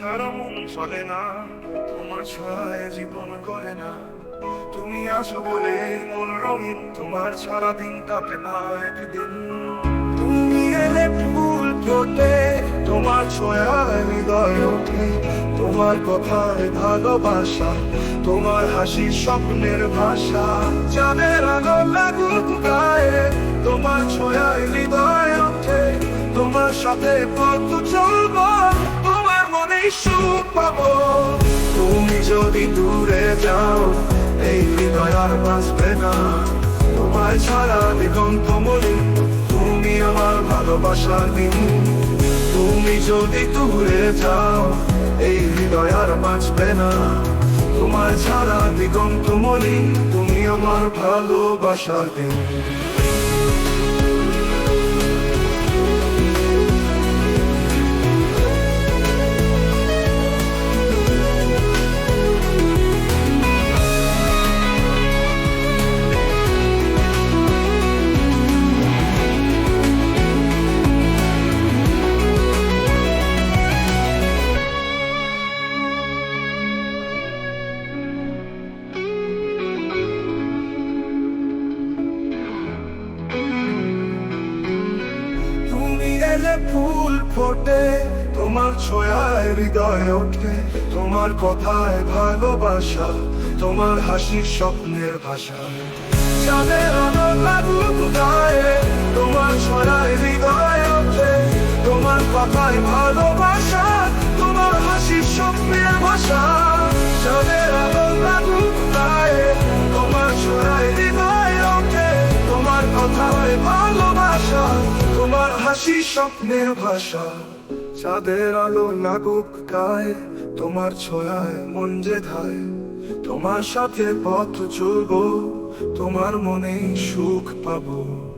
ছাড়া মন চলে না। তোমার ছায় জীবন করে না। তুমি আসো বলে মন রঙিন। তোমার সারা দিন কাটে না একদিন। তুমি এলে ফুল ফোটে, তোমার ছোঁয়ায় হৃদয় ওঠে। তোমার কথায় ভালোবাসা, তোমার হাসি স্বপ্নের ভাষা। চাঁদের আলো লাগুক গায়ে, তোমার ছোঁয়ায় হৃদয় ওঠে। তোমার সাথে পথ চলবো। তোমার সুখ পাবো। তুমি যদি দূরে যাও, এই হৃদয় আর বাঁচবে না। তোমার ছাড়া দিগন্ত মলি তুমি আমার ভালোবাসার দিন। তুমি যদি দূরে যাও, এই হৃদয় আর বাঁচবে না। তোমার ছাড়া দিগন্ত মলি তুমি আমার ভালোবাসার দিন। এলে ফুল ফোটে, তোমার ছোঁয়ায় হৃদয় ওঠে, তোমার কথায় ভালোবাসা, তোমার হাসির স্বপ্নের ভাষা। চাঁদের আলো লাগুক গায়ে, তোমার ছোঁয়ায় হৃদয় ওঠে, তোমার কথায় ভালোবাসা, তোমার হাসির স্বপ্নের ভাষা। হাসি স্বপ্নের ভাষা। চাঁদের আলো লাগুক গায়ে, তোমার ছোঁয়ায় মন যে ধায়। তোমার সাথে পথ চলবো, তোমার মনে সুখ পাবো।